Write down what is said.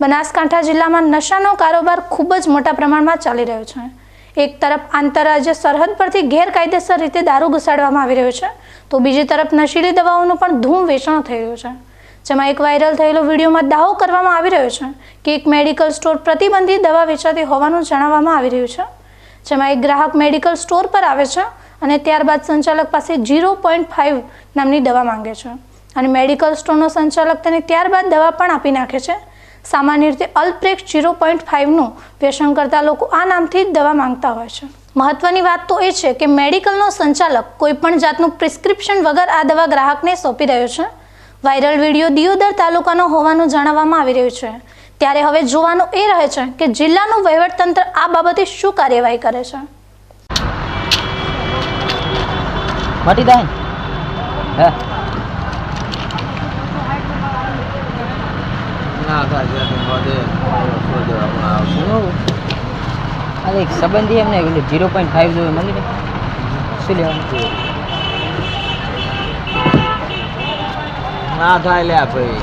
બનાસકાંઠા જિલ્લામાં નશાનો કારોબાર ખૂબ જ મોટા પ્રમાણમાં ચાલી રહ્યો છે. એક તરફ આંતરરાજ્ય સરહદ પરથી ગેરકાયદેસર રીતે દારૂ ઘુસાડવામાં આવી રહ્યો છે, તો બીજી તરફ નશીલી દવાઓનું પણ ધૂમ વેચાણ થઈ રહ્યું છે. જેમાં એક વાયરલ થયેલો વિડીયોમાં દાવો કરવામાં આવી રહ્યો છે કે એક મેડિકલ સ્ટોર પ્રતિબંધિત દવા વેચાતી હોવાનું જણાવવામાં આવી રહ્યું છે. જેમાં એક ગ્રાહક મેડિકલ સ્ટોર પર આવે છે અને ત્યારબાદ સંચાલક પાસે જીરો પોઈન્ટ ફાઇવ નામની દવા માંગે છે અને મેડિકલ સ્ટોરનો સંચાલક તેને ત્યારબાદ દવા પણ આપી નાખે છે. સામાન્ય રીતે અલ્પ્રેક્સ ઝીરો પોઈન્ટ ફાઇવનું વ્યસન કરતા લોકો આ નામથી જ દવા માંગતા હોય છે. મહત્વની વાત તો એ છે કે મેડિકલનો સંચાલક કોઈપણ જાતનું પ્રિસ્ક્રિપ્શન વગર આ દવા ગ્રાહકને સોંપી રહ્યો છે. વાયરલ વીડિયો દિયોદર તાલુકાનો હોવાનું જણાવવામાં આવી રહ્યું છે. ત્યારે હવે જોવાનું એ રહે છે કે જિલ્લાનું વહીવટતંત્ર આ બાબતે શું કાર્યવાહી કરે છે. મટી જાય હે. અરે એક સંબંધી એમને પેલું જીરો પોઈન્ટ ફાઇવ જોવે મળી ને શું લેવાનું? ના થાય લે ભાઈ.